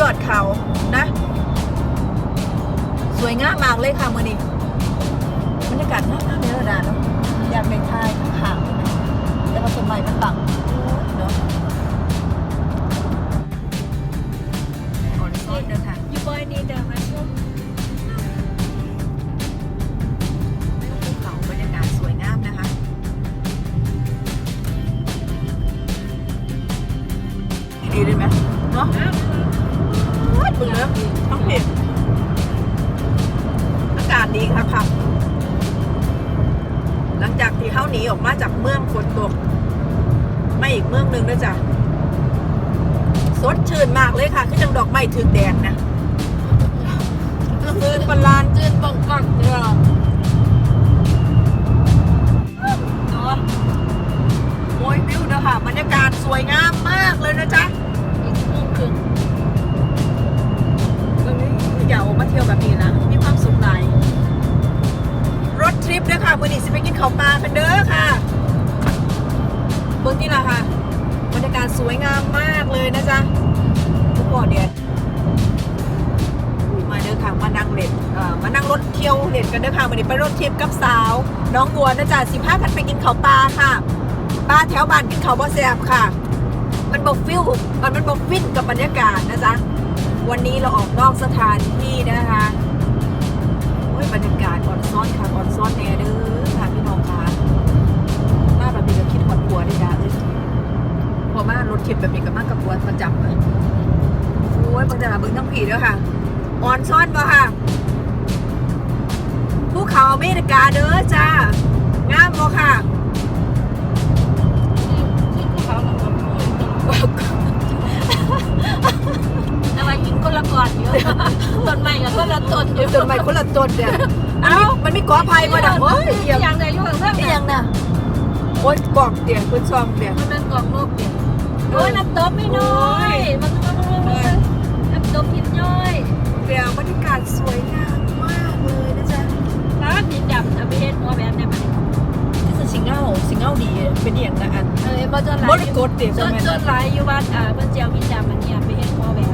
ยอดเขานะ สวยงามมากเลยค่ะมื้อนี้บรรยากาศงามๆเด้อดาเนาะอยากไปถ่ายข้างๆเลยนะแต่ว่าต้นไม้มันบังเนาะออนซอนเด้อค่ะยูบอยนี่เดินมาช่วงภูเขาบรรยากาศสวยงามนะคะดีเลยไหมเนาะ ว้ายเบื่อต้องเผ็ดอากาศดีค่ะค่ะ หลังจากที่เข้าหนีออกมาจากเมืองฝนตก ไม่อีกเมืองหนึ่งด้วยจ้ะสดชื่นมากเลยค่ะ คือจังดอกไม้ถึกแดดนะคืนประหลานจืนบังกักเดือเนโอ้ยวิวเด้อค่ะ บรรยากาศสวยงามมากเลยนะจ๊ะอีกชั่วโมงครึ่งเอ ออย่าออกมาเที่ยวแบบนี้นะมีความสุขหลายรถทริปเด้อค่ะวันนี้สิไปกินข้าวปลากันเด้อค่ะเบื้องนี่ละค่ะบรรยากาศสวยงามมากเลยนะจ๊ะทุกคนเดียมาเด้อค่ะมานั่งเล่นเอ่อมานั่งรถเที่ยวเล่นกันเด้อค่ะวันนี้ไปรถทริปกับสาว น้องบัวนะจ๊ะสิพากันไปกินข้าวปลาค่ะปลาแถวบ้านกินข้าวบ่แซ่บค่ะ มันบอกฟิลมันมันบอกฟินกับบรรยากาศนะจ๊ะ วันนี้เราออกนอกสถานที่นะคะโอ้ยบรรยากาศอ่อนซ้อนค่ะอ่อนซ้อนแน่เด้อค่ะพี่น้องค่ะมาแบบนี้ก็คิดหอดบัวได้ดาเลยพอมารถเข็บแบบนี้ก็มากับบัวประจำเลยโอ้ยบรรยากาศเบิ้งทั้งผีด้วยค่ะอ่อนซ้อนปะค่ะภูเขาอเมริกาเด้อจ้างามบ่ค่ะ แต่ว่าหินคนละก่อนอยู่ต้นไม้กับคนละต้นอยู่จนไปคนละต้นเนี่ยเอ้ามันมีกอไผ่มาดังโอ้ยเหี้ยอย่างใดอยู่ข้างนี่ๆยังน่ะโอ้ยกอกเตียงคุณซองเตียงมันเป็นกล่องโลกเดียวโอ้ยน้ำตบไม่น้อยมันมันมันมันน้ำตบหินย่อยเตียงบรรยากาศสวยงามมากเลยนะจ๊ะร้านหินดำเอาไปเฮ็ดหัวแบบได้ไหมนี่คือสิงเงาสิงเงาดีเป็นอย่างนะอันเออบ่จนหลายบริกรเตียงจใช่นไหมจนหลายอยู่บ้านอ่าเพิ่นเจียวหินดำอันเนี้ยไปเฮ็ดหัวแบบ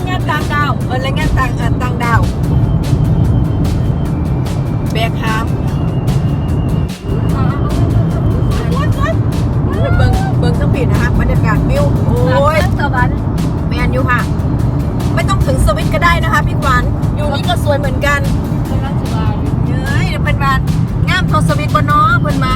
งงานแรงงานตามดาวเออแรงงานต่างต่างดาวแบกหามเบิ่งเบิ่งทั้งปีนะคะบรรยากาศวิวโอ้ยสวรรค์แมนอยู่ค่ะ ไม่ต้องถึงสวิตก็ได้นะคะพี่ขวัญอยู่นี่ก็สวยเหมือนกันเฮ้ยเป็นมางามโทรสวิตบนน้อเพิ่นมา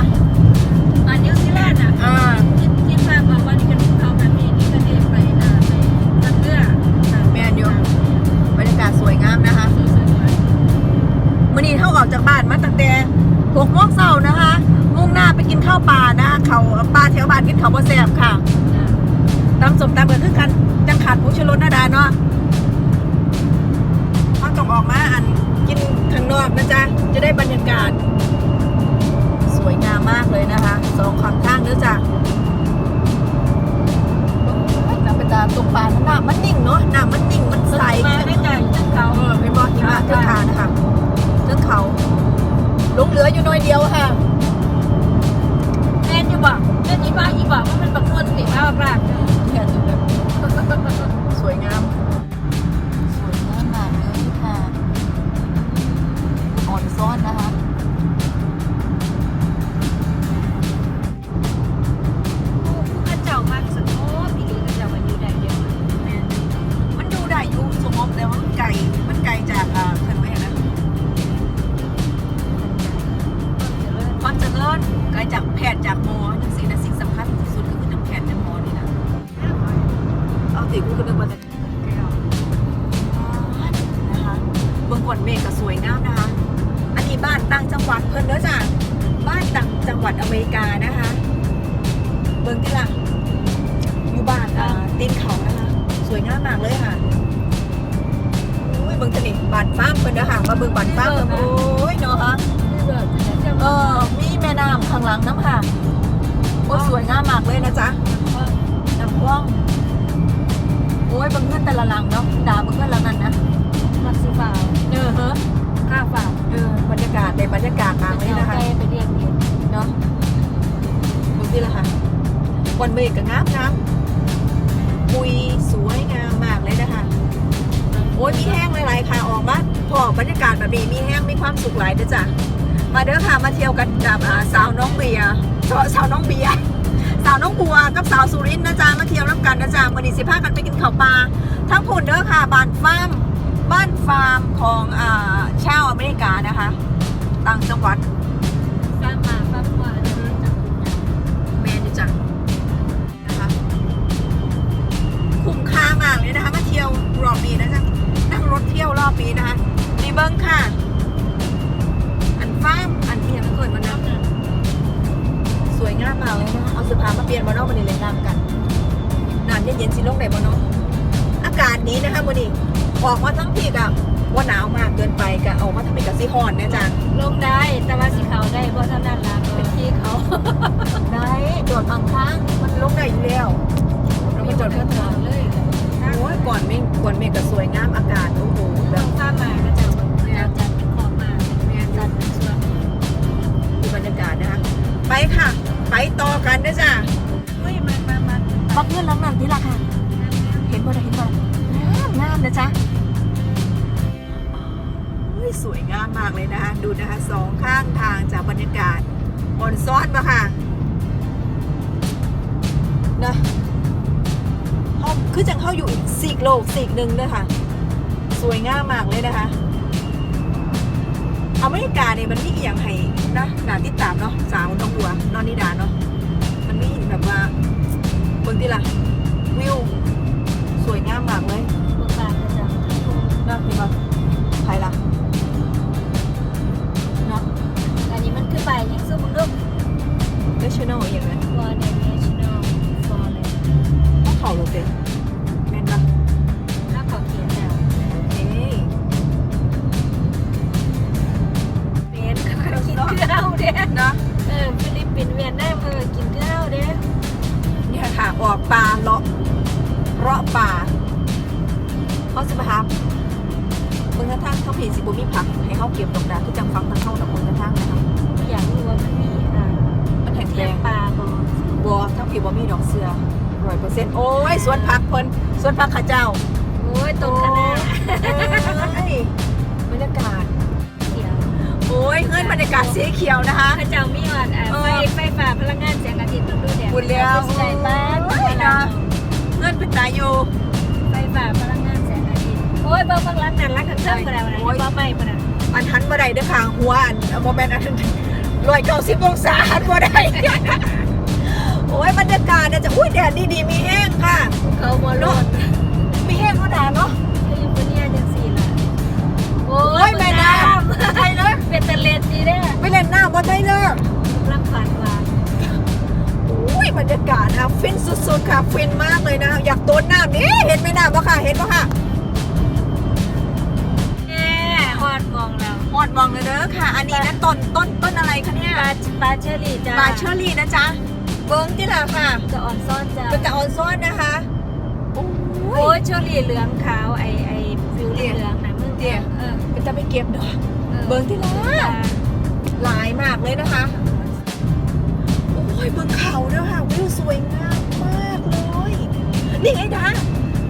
ลงความข้างเนื้อจ้ะจะเป็นตาตกปลาหน้ามันนิ่งเนาะหน้ามันนิ่งมันใสมาได้จ้ะเทืกเขาเออไบอกที่ว่าเทือกเานะคะเทือกเขาลงเหลืออยู่น้อยเดียวค่ะแน่นอยู่บ่แน่นอีบ่าอีบ่าว่ามันแบบคนติดมากมากสวยงามสวยงามมากเลยค่ะอ่อนซ้อนนะคะ จังหวัดเพิ่นเด้อจ้ะบ้านต่างจังหวัดอเมริกานะคะ เบิ่งที่ล่ะอยู่บ้านอ่าตีนเขานะคะ สวยงามมากเลยค่ะอุ้ยเบิ่งทะเลบ้านฟ้าร์มเพิ่นเด้อค่ะมาเบิ่งบ้านฟ้าร์มเพิ่นโอ้ยเนาะค่ะเกิดจะเออมีแม่น้ำข้างหลังน้ำค่ะโอ้ยสวยงามมากเลยนะจ๊ะน้ำคว่องโอ้ยเบิ่งเพื่อนแต่ละหลังเนาะดาเบิ่งเพื่อนหลังนั้นนะ มักซื้อเปล่าเออเฮ้อค่าฝากเออบรรยากาศในบรรยากาศมากเลยนะคะไปเรียนเรียนเนาะดูสิละค่ะวันเมฆก็งามงามปุยสวยงามมากเลยนะคะโอ้ยมีแห้งหลายๆค่ะออกบ้านพอบรรยากาศแบบนี้มีแห้งมีความสุขหลายเด้อจ้ะมาเด้อค่ะมาเที่ยวกันกับอ่าสาวน้องเบียร์เจ้าสาวน้องเบียร์สาวน้องบัวกับสาวสุรินทร์นะจ๊ะมาเที่ยวรับกันนะจ๊ะวันนี้สิพากันไปกินข้าวปลาทั้งผุนเด้อค่ะบ้านฟาร์ม บ้านฟาร์มของอ่าชาวอเมริกานะคะ ต่างจังหวัดฟ้ามาฟ้ามัวเดี๋ยวจับแมนอยู่จ้ะนะคะคุ้มค่ามากเลยนะคะ มาเที่ยวรอบนี้นะจ๊ะนั่งรถเที่ยวรอบนี้นะคะรีเบิ้งค่ะ อันฟ้ามอันที่ยังไม่เคยมานั่งสวยงามมากเลยนะคะเอาเสื้อผ้ามาเปลี่ยนมานอกมันเลยน้ำกันนานเย็นๆสิลงได้บ่เนาะอากาศ นี้นะคะวันนี้ออกมาทั้งทีกับว่าหนาวมากเกินไปกับออกมาทำเป็นกับซีฮอนนะจ๊ะลงได้แต่ว่าสีเขาได้เพราะเท่านั้นละเป็นที่เขาได้จอดบางครั้งมันลงได้อยู่แล้วแล้วมันจอดเพื่อเธอเลยโอ้ยก่อนเมฆก่อนเมฆก็สวยงามอากาศโอ้โหแบลบงฟ้ามาก็จะจะจัดเป็นขอบมาแม่จัดเป็นส่วนดูบรรยากาศนะคะไปค่ะ ไปต่อกันนะจ๊ะเฮ้ยมามามาบักเพื่อนลังนั่นที่ละค่ะเห็น บ่ได้เห็นบ่งามงามนะจ๊ะโอ้ยสวยงามมากเลยนะคะ ดูนะคะสองข้างทางจากบรรยากาศอ่อนซ้อนมาค่ะนะเขาคือจังเข้าอยู่อีกสีกโลกสีกหนึ่งด้วยค่ะ สวยงามมากเลยนะคะ อเมริกาเนี่ยมันมีอย่างให้นะด่านที่ตามเนาะสาวน้องบัวนอนนิดาเนาะมันมีแบบว่าเบิ่งที่ละวิว สวยงามมากเลยเบิกบานก็จะนะเห็นปะใครล่ะเนาะอันนี้มันคือใบยังสู้มึงลูก national อหย่างนั้นวอร์เนชั่นแนลฟอร์เรนต้องเข่าเลยเต็ กให้เขาเก็บดอกดาคือจังฟังทางเข้าดอกเมืองกระทั่งนะคะอยากรู้ว่ามันมีอ่ามันแข็งแรเลี้ยงงปลาบ่บัวทั้งผีบ่มีดอกเสือร้อยเปอร์เซ็นต์โอ้ยสวนผักเพิ่นสวนผักข้าเจ้าโอ้ยต้นคะน้าเอ้ยบรรยากาศเขียวโอ้ยเฮือนบรรยากาศสีเขียวนะคะพระเจ้ามีอ่อนอ่าเออไฟไฟฟ้าพลังงานแสงอาทิตย์ต้องดูแดดบุญแล้วใส่บ้านโอ้ยนะเฮือนเป็นตาอยู่ไฟฟ้าพลังงานแสงอาทิตย์โอ้ยเบิ่งข้างหลังนั่นหลังข้างเทิงก็ได้วันนั้นโอ้ยบ่ไม่ปะน่ะ อันหันบ่ได้เด้อค่ะหัวอันโมเมนต์อันร้อยเก้าสิบองศาหันบ่ได้โอ้ยบรรยากาศนะจะอุ้ยแดดดีๆมีแห้งค่ะ นนี้นะต้นต้นต้นอะไรคะเนี่ยปลาปลาเชอรี่จ้าบาเชอรี่นะจ๊ะเบิ้งที่ละค่ะจะอ่อนซ่อนจ้าเป็นแต่ออนซ้อนนะคะโอ้โอ้ยยเชอรี่เหลืองขาวไอไอฟิวเหลืองนะมึงเดี๋ยวเออเป็นจะไปเก็บดอกเบิ่งที่ละจ้าหลายมากเลยนะคะโอ้ยเบิ้งเขาเด้อค่ะวิวสวยงามมากเลยนี่ไงดา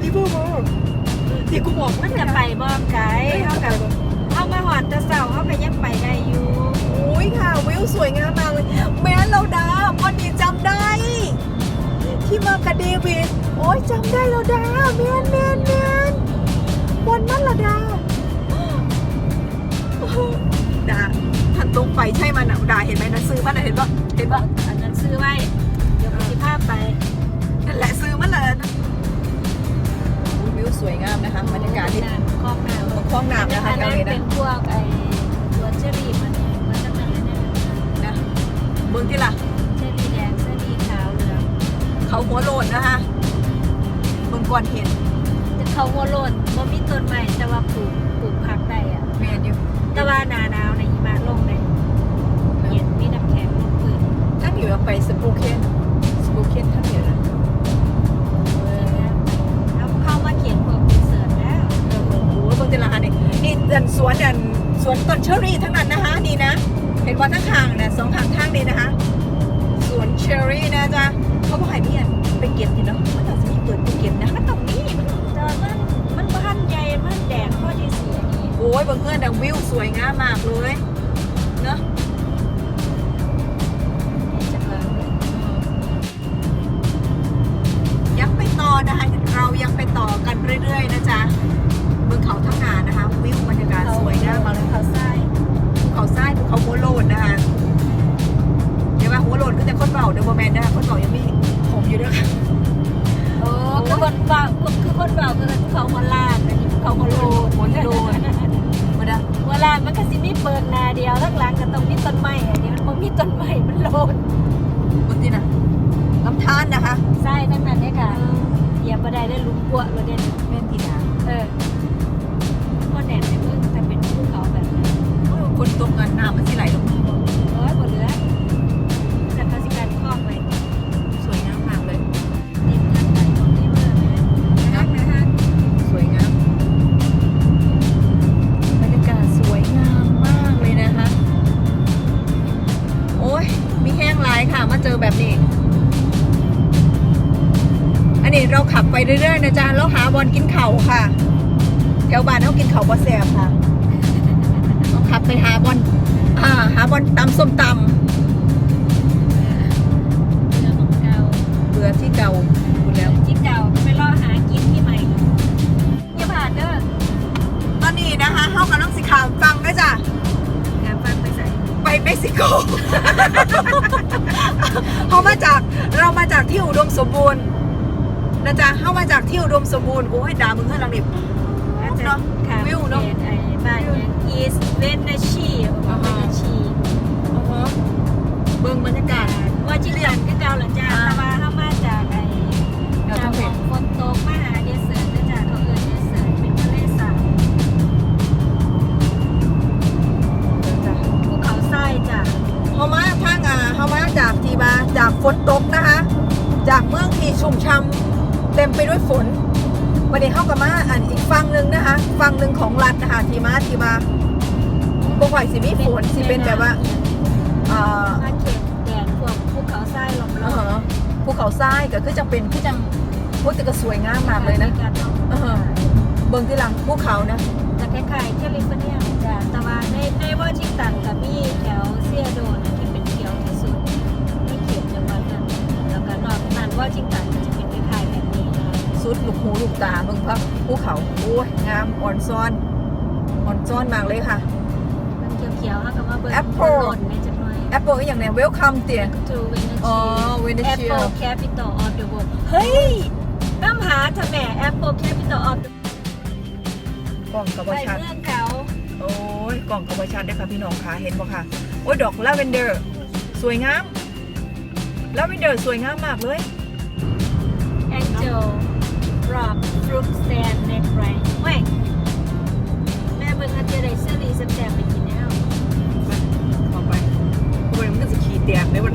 พี่บูบูที่กูบอกมัมันนจะไปบ่ไกลเท่าเฮากักับบเฮามาหอดแตะเสาเฮาก็ยังไปได้อยู่โอ้ ยค่ะ วิวสวยงามมากเลย แม้เราดาวันนี้จำได้ ที่มากับเดวิดโอ้ยจำได้เราดาเมียนเมียนเมียนวันนั้นละดาดาทันตรงไปใช่มันอะดาเห็นไหมนะซื้อมันอะเห็นปะเห็นปะอันนั้นซื้อไว้เดี๋ยวสิพาไปนั่นแหละซื้อมันเลยนะวิวสวยงามนะคะบรรยากาศที่คลองน้ำคลองน้ำนะคะแถวนี้เป็นะนพวกไอ้สวนเชอรี่มัน ก่อนเห็นจะเขาหัวโลนบ่มีต้นใหม่แต่ว่าปลูกปลูกผักได้อะแม่นอยู่แต่ว่าหนาหนาวในหิมะลงเลยเย็นมีน้ำแข็งลงปืนท่านอยู่ไปสปูเคนสปูเคนท่านอยู่นะแล้วเข้ามาเขียนพวกรีเสิร์ชแล้ว เออโอ้โหเบิ่งที่ล่ะนี่นี่เดินสวนเดินสวนต้นเชอรี่ทั้งนั้นนะคะนี่นะ เห็นว่าทั้งทางนะสองทางทางนี่นะคะสวนเชอรี่นะจ๊ะเขาบอกให้มีอันไปเก็บนี่เนาะมันต้องมีเปิดไปเก็บนะมัน อ้ยบางเงื่อนดังวิวสวยงามมากเลยเนาะยังไปต่อนะคะเรายังไปต่อกันเรื่อยๆนะคะ ได้ได้ลุมกัวเลยเด่นแม่นที่นาเออก็แหนมในเมืองแต่เป็นภูเขาแบบนั้นคนตกงานน้ำมันสิไหลลงมาบ่โอ้ยบ่เนนี้เราขับไปเรื่อยๆนะจ๊ะแล้วหาบอลกินเข่าวค่ะ แถวบ้านเขากินเข่าวบอแซบค่ะเราขับไปหาบอลอ่าหาบอลตำส้มตเรือของเก่าำเบื่อที่เก่าคุณแล้วที่เก่าก็ไปล่อหากินที่ใหม่อย่าผ่านเด้อตอนนี้นะคะเข้ากำลังสิข่าวฟังนะจ๊ะงานฟังไปใส่ไปเม็กซิโกเขามาจากเรามาจากที่อุดมสมบูรณ์ นะจ๊ะเข้ามาจากที่อุดมสมบูรณ์โอ้ยดามึงเฮือนหลังนี่อาจจะเนาะค่ะวิวเนาะไอ้บ้านเนี่ย East Venetia อ่าฮะ Venetia โอ้โหเบิ่งบรรยากาศว่าจิรันก็เก่าหลังจากอ่าแต่ว่าเข้ามาจากไอ้เดี๋ยวจาต้กองขเห็อนงคนโตกมาหาเดสเซิร์ตจากเขาเอิญเดสเซิร์ตเป็นทะเลสาบภูเขาทรายจ้ะเขามาทางอ่าเขามาจากทีบาจากฝนตกนะคะ จากเมืองที่ชุ่มช่ำ เต็มไปด้วยฝนวันนี้เข้ากับมาอันอีกฝั่งหนึ่งนะคะฝั่งหนึ่งของรัฐนะคะทีมาทีมาบ่ค่อยสิมีฝนสิเป็นแบบว่าอ่ามาเข็มแดนพวกภูเขาทรายล้อมเอรอบอภูเขาทรายก็คือจะเป็นคือจังโอ้แต่ก็สวยงามมากเลยนะเออเบิ่งที่หลังภูเขานะจะคล้ายๆแคลิฟอร์เนีย ซ้อนอ่อนซ้อนมากเลยค่ะ มันเขียวๆเขาก็มาเบิ่ง Apple หล่นในจังหน่อย แอปเปิลอย่างเนี้ยเวลคัมเตีย to อ๋อ Venetia Venetia Apple capital of the world เฮ้ยน้ำหาทำแม่ Apple capital of the กล่องกับไปว่าชัดเมืองเขาโอ้ยกล่องกับว่าชัดเด้อค่ะพี่น้องค่ะเห็นบ่ค่ะโอ้ยดอกลาเวนเดอร์สวยงามลาเวนเดอร์สวยงามมากเลย Angel Rock Fruit Stand Net Right เว้ย จะได้เสรีสแตมไปกินแล้วมันเข้าไปกูไปมันก็จะขี่แตกได้หมด